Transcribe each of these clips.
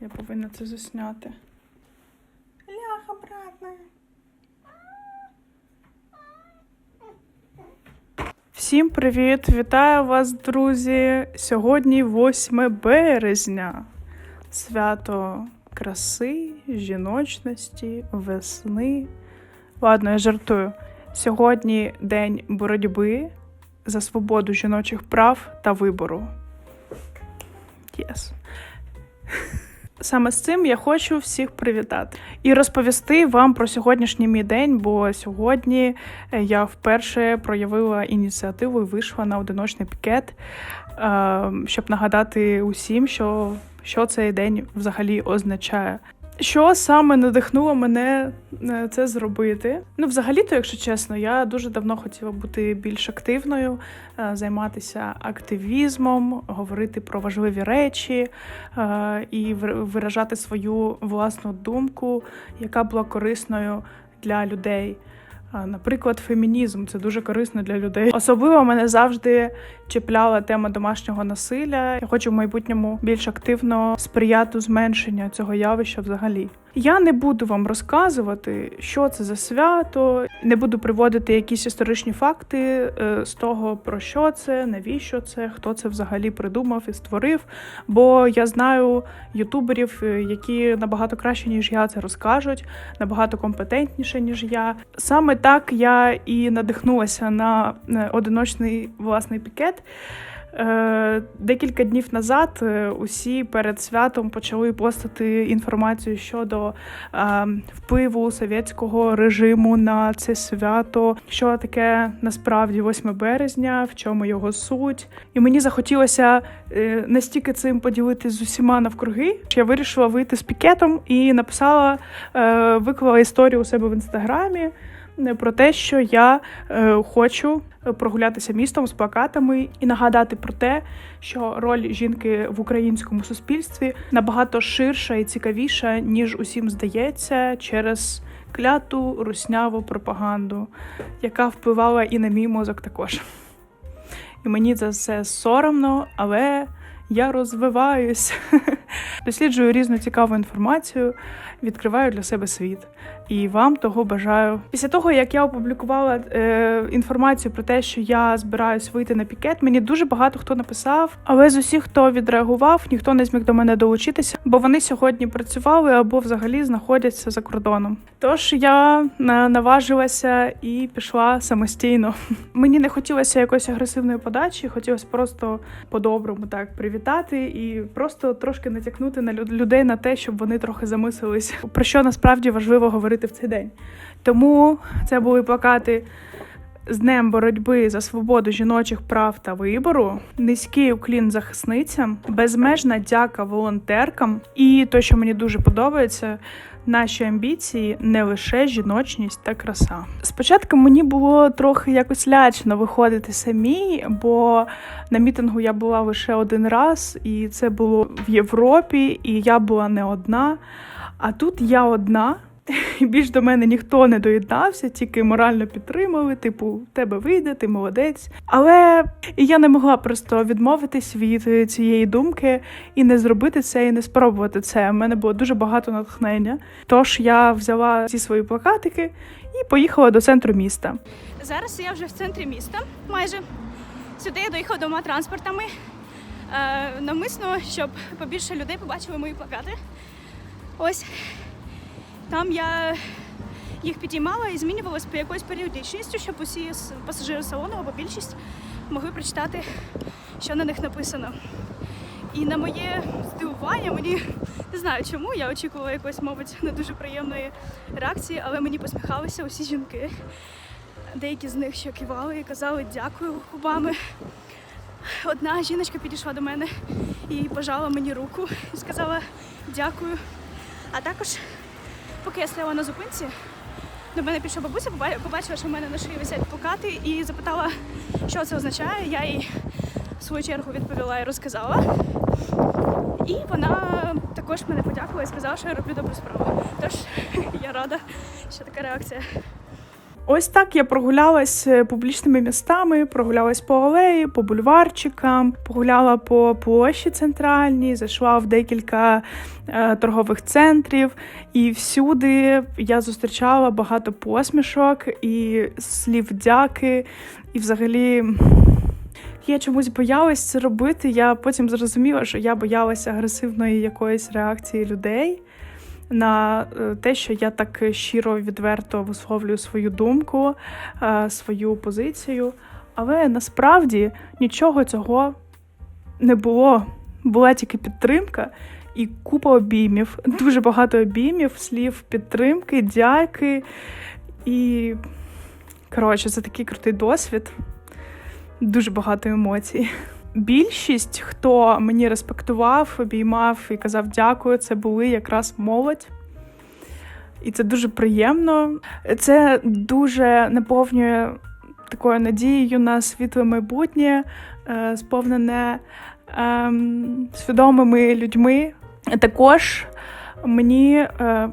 Я повинна це засняти. Ляха, братна. Всім привіт! Вітаю вас, друзі! Сьогодні 8 березня. Свято краси, жіночності, весни. Ладно, я жартую. Сьогодні день боротьби за свободу жіночих прав та вибору. Yes. Саме з цим я хочу всіх привітати і розповісти вам про сьогоднішній мій день, бо сьогодні е, я вперше проявила ініціативу і вийшла на одиночний пікет, е, щоб нагадати усім, що, що цей день взагалі означає. Що саме надихнуло мене е, це зробити? Ну, взагалі-то, якщо чесно, я дуже давно хотіла бути більш активною, е, займатися активізмом, говорити про важливі речі е, і вир- виражати свою власну думку, яка була корисною для людей. Наприклад, фемінізм це дуже корисно для людей. Особливо мене завжди чіпляла тема домашнього насилля. Я хочу в майбутньому більш активно сприяти зменшенню цього явища взагалі. Я не буду вам розказувати, що це за свято, не буду приводити якісь історичні факти е, з того, про що це, навіщо це, хто це взагалі придумав і створив. Бо я знаю ютуберів, е, які набагато краще, ніж я це розкажуть, набагато компетентніше, ніж я. Саме так я і надихнулася на е, одиночний власний пікет. Е, Декілька днів назад е, усі перед святом почали постати інформацію щодо впливу совєтського режиму на це свято, що таке насправді 8 березня, в чому його суть. І мені захотілося настільки цим поділитися з усіма навкруги, що я вирішила вийти з пікетом і написала, виклала історію у себе в інстаграмі про те, що я е, хочу прогулятися містом з плакатами і нагадати про те, що роль жінки в українському суспільстві набагато ширша і цікавіша, ніж усім здається, через кляту русняву пропаганду, яка впливала і на мій мозок також. І мені за це соромно, але я розвиваюсь, досліджую різну цікаву інформацію, відкриваю для себе світ. І вам того бажаю. Після того, як я опублікувала е, інформацію про те, що я збираюсь вийти на пікет, мені дуже багато хто написав, але з усіх, хто відреагував, ніхто не зміг до мене долучитися, бо вони сьогодні працювали або взагалі знаходяться за кордоном. Тож я наважилася і пішла самостійно. Мені не хотілося якоїсь агресивної подачі, хотілося просто по-доброму так привітати і просто трошки натякнути на люд- людей на те, щоб вони трохи замислились, про що насправді важливо говорити в цей день. Тому це були плакати. З днем боротьби за свободу жіночих прав та вибору, низький уклін захисницям, безмежна дяка волонтеркам, і те, що мені дуже подобається, наші амбіції не лише жіночність та краса. Спочатку мені було трохи якось лячно виходити самій, бо на мітингу я була лише один раз, і це було в Європі, і я була не одна. А тут я одна. Більш до мене ніхто не доєднався, тільки морально підтримали, типу, тебе вийде, ти молодець. Але я не могла просто відмовитись від цієї думки і не зробити це, і не спробувати це. У мене було дуже багато натхнення. Тож я взяла ці свої плакатики і поїхала до центру міста. Зараз я вже в центрі міста майже. Сюди я доїхала двома транспортами. Е, навмисно, щоб побільше людей побачили мої плакати. Ось там я їх підіймала і змінювалась по якоюсь періодичністю, щоб усі пасажири салону або більшість могли прочитати, що на них написано. І на моє здивування, мені не знаю чому, я очікувала якоїсь, мабуть, не дуже приємної реакції, але мені посміхалися усі жінки. Деякі з них ще кивали і казали дякую губами. Одна жіночка підійшла до мене і пожала мені руку і сказала дякую. А також, поки я стояла на зупинці, до мене пішла бабуся, побачила, що в мене на шиї висять плакати, і запитала, що це означає. Я їй в свою чергу відповіла і розказала. І вона також мене подякувала і сказала, що я роблю добру справу. Тож я рада, що така реакція. Ось так я прогулялась е, публічними містами, прогулялась по алеї, по бульварчикам, погуляла по площі центральній, зайшла в декілька е, торгових центрів, і всюди я зустрічала багато посмішок і слів дяки, і взагалі. Я чомусь боялась це робити. Я потім зрозуміла, що я боялася агресивної якоїсь реакції людей на е, те, що я так щиро відверто висловлюю свою думку, е, свою позицію. Але насправді нічого цього не було. Була тільки підтримка і купа обіймів, дуже багато обіймів, слів підтримки, дяки. І коротше, це такий крутий досвід. Дуже багато емоцій. Більшість, хто мені респектував, обіймав і казав дякую, це були якраз молодь. І це дуже приємно. Це дуже наповнює такою надією на світле майбутнє, е, сповнене ем, свідомими людьми. Також мені, е,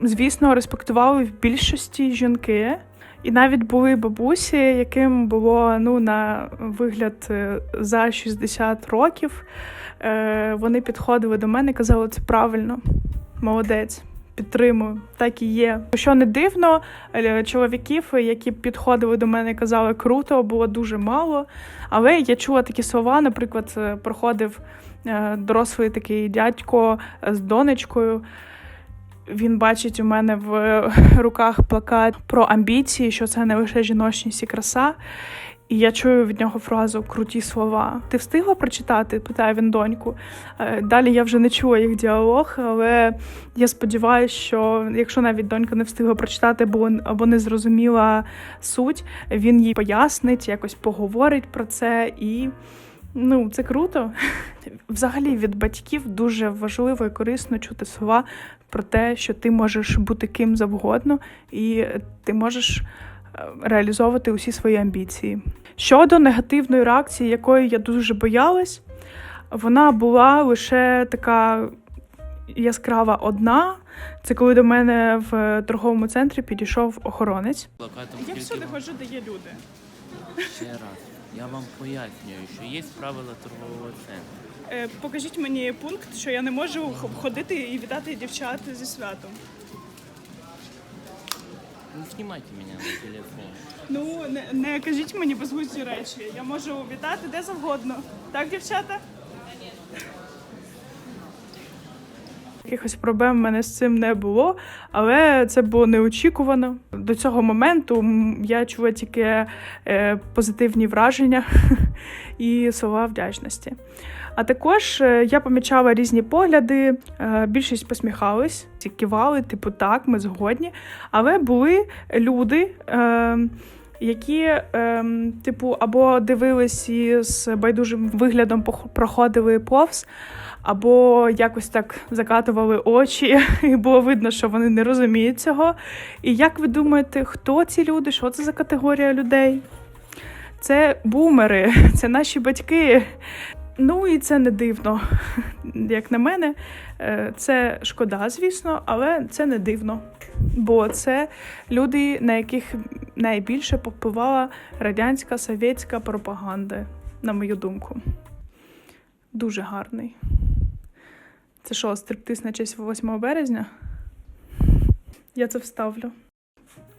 звісно, респектували в більшості жінки. І навіть були бабусі, яким було ну на вигляд е, за 60 років. Е, Вони підходили до мене і казали, це правильно, молодець, підтримую, так і є. Що не дивно, е, чоловіків, які підходили до мене і казали круто, було дуже мало. Але я чула такі слова, наприклад, проходив дорослий такий дядько з донечкою. Він бачить у мене в руках плакат про амбіції, що це не лише жіночність і краса. І я чую від нього фразу круті слова. Ти встигла прочитати? питає він доньку. Е, Далі я вже не чула їх діалог, але я сподіваюся, що якщо навіть донька не встигла прочитати, або, або не зрозуміла суть, він їй пояснить, якось поговорить про це і. Ну, це круто. Взагалі від батьків дуже важливо і корисно чути слова про те, що ти можеш бути ким завгодно, і ти можеш е, реалізовувати усі свої амбіції. Щодо негативної реакції, якої я дуже боялась, вона була лише така яскрава одна. Це коли до мене в торговому центрі підійшов охоронець. Я всюди ходжу, де є люди. Ще раз. Я вам пояснюю, що є правила торгового центру. Е, Покажіть мені пункт, що я не можу х- ходити і вітати дівчат зі святом. Не знімайте мене на телефон. Ну, не, не кажіть мені безглузді речі. Я можу вітати де завгодно. Так, дівчата? Якихось проблем в мене з цим не було, але це було неочікувано. До цього моменту я чула тільки е, позитивні враження і слова вдячності. А також е, я помічала різні погляди, е, більшість посміхались, кивали, типу, так, ми згодні. Але були люди, які, типу, або дивились і з байдужим виглядом проходили повз, або якось так закатували очі, і було видно, що вони не розуміють цього. І як ви думаєте, хто ці люди? Що це за категорія людей? Це бумери, це наші батьки. Ну і це не дивно. Як на мене, Е, це шкода, звісно, але це не дивно. Бо це люди, на яких найбільше попливала радянська совєтська пропаганда, на мою думку. Дуже гарний. Це що, стриптиз на честь 8 березня? Я це вставлю.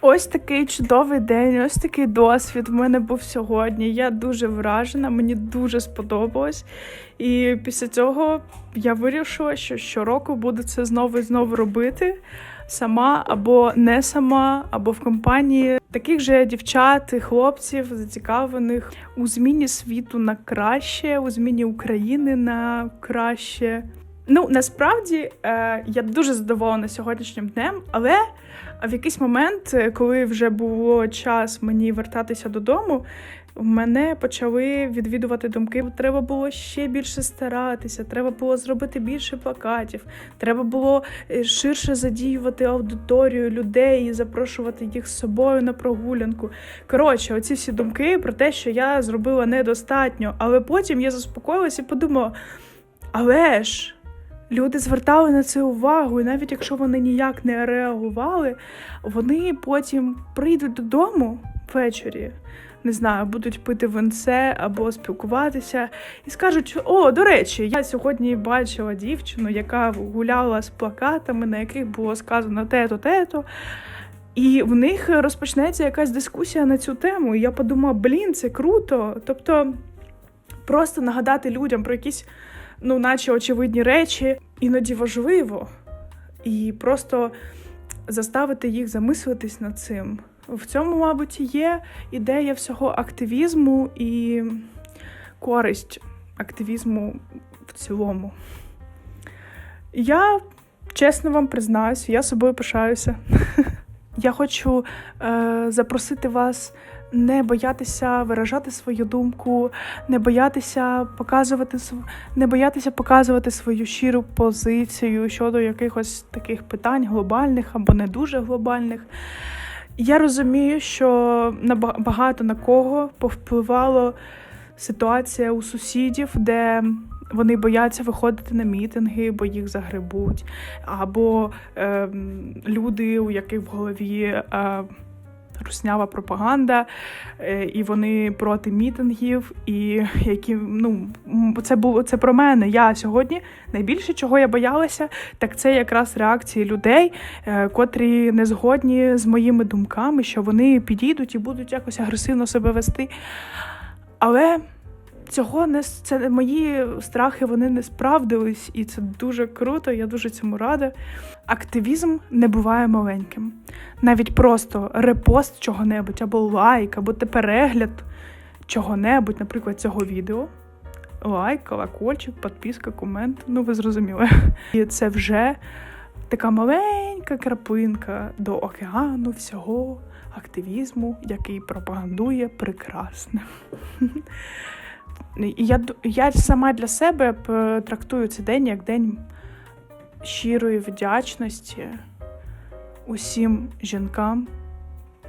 Ось такий чудовий день, ось такий досвід в мене був сьогодні. Я дуже вражена, мені дуже сподобалось. І після цього я вирішила, що щороку буду це знову і знову робити. Сама або не сама, або в компанії таких же дівчат і хлопців, зацікавлених у зміні світу на краще, у зміні України на краще. Ну насправді е, я дуже задоволена сьогоднішнім днем, але в якийсь момент, е, коли вже було час мені вертатися додому, в мене почали відвідувати думки. Треба було ще більше старатися, треба було зробити більше плакатів, треба було е, ширше задіювати аудиторію людей і запрошувати їх з собою на прогулянку. Коротше, оці всі думки про те, що я зробила недостатньо. Але потім я заспокоїлася і подумала: але ж Люди звертали на це увагу, і навіть якщо вони ніяк не реагували, вони потім прийдуть додому ввечері, не знаю, будуть пити винце або спілкуватися, і скажуть: О, до речі, я сьогодні бачила дівчину, яка гуляла з плакатами, на яких було сказано те-то, те-то. І в них розпочнеться якась дискусія на цю тему. І я подумала, блін, це круто. Тобто просто нагадати людям про якісь, ну, наче очевидні речі, іноді важливо. І просто заставити їх замислитись над цим. В цьому, мабуть, є ідея всього активізму і користь активізму в цілому. Я чесно вам признаюся, я собою пишаюся. Я хочу е, запросити вас не боятися виражати свою думку, не боятися показувати не боятися показувати свою щиру позицію щодо якихось таких питань глобальних або не дуже глобальних. Я розумію, що на багато на кого повпливала ситуація у сусідів, де вони бояться виходити на мітинги, бо їх загребуть, або ем, люди, у яких в голові е, руснява пропаганда, е, і вони проти мітингів, і які ну це було це про мене. Я сьогодні найбільше чого я боялася, так це якраз реакції людей, е, котрі не згодні з моїми думками, що вони підійдуть і будуть якось агресивно себе вести. Але цього не це мої страхи вони не справдились, і це дуже круто. Я дуже цьому рада. Активізм не буває маленьким. Навіть просто репост чого-небудь, або лайк, або перегляд чого-небудь, наприклад, цього відео. Лайк, колокольчик, підписка, комент. Ну, ви зрозуміли. І це вже така маленька краплинка до океану всього активізму, який пропагандує прекрасне. Я, я сама для себе трактую цей день як день щирої вдячності усім жінкам,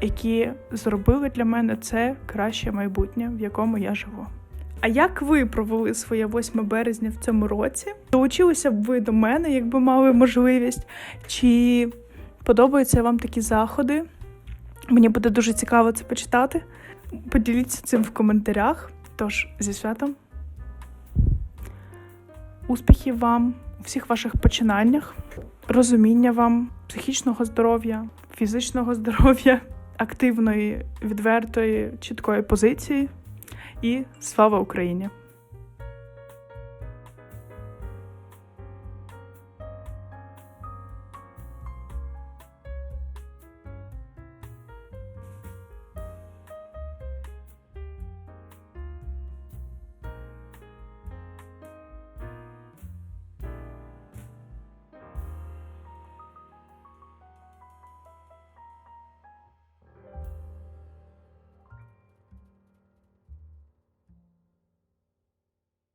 які зробили для мене це краще майбутнє, в якому я живу. А як ви провели своє 8 березня в цьому році? Долучилися б ви до мене, якби мали можливість? Чи подобаються вам такі заходи? Мені буде дуже цікаво це почитати. Поділіться цим в коментарях. Тож, зі святом. Успіхів вам у всіх ваших починаннях, розуміння вам, психічного здоров'я, фізичного здоров'я, активної, відвертої, чіткої позиції. І слава Україні!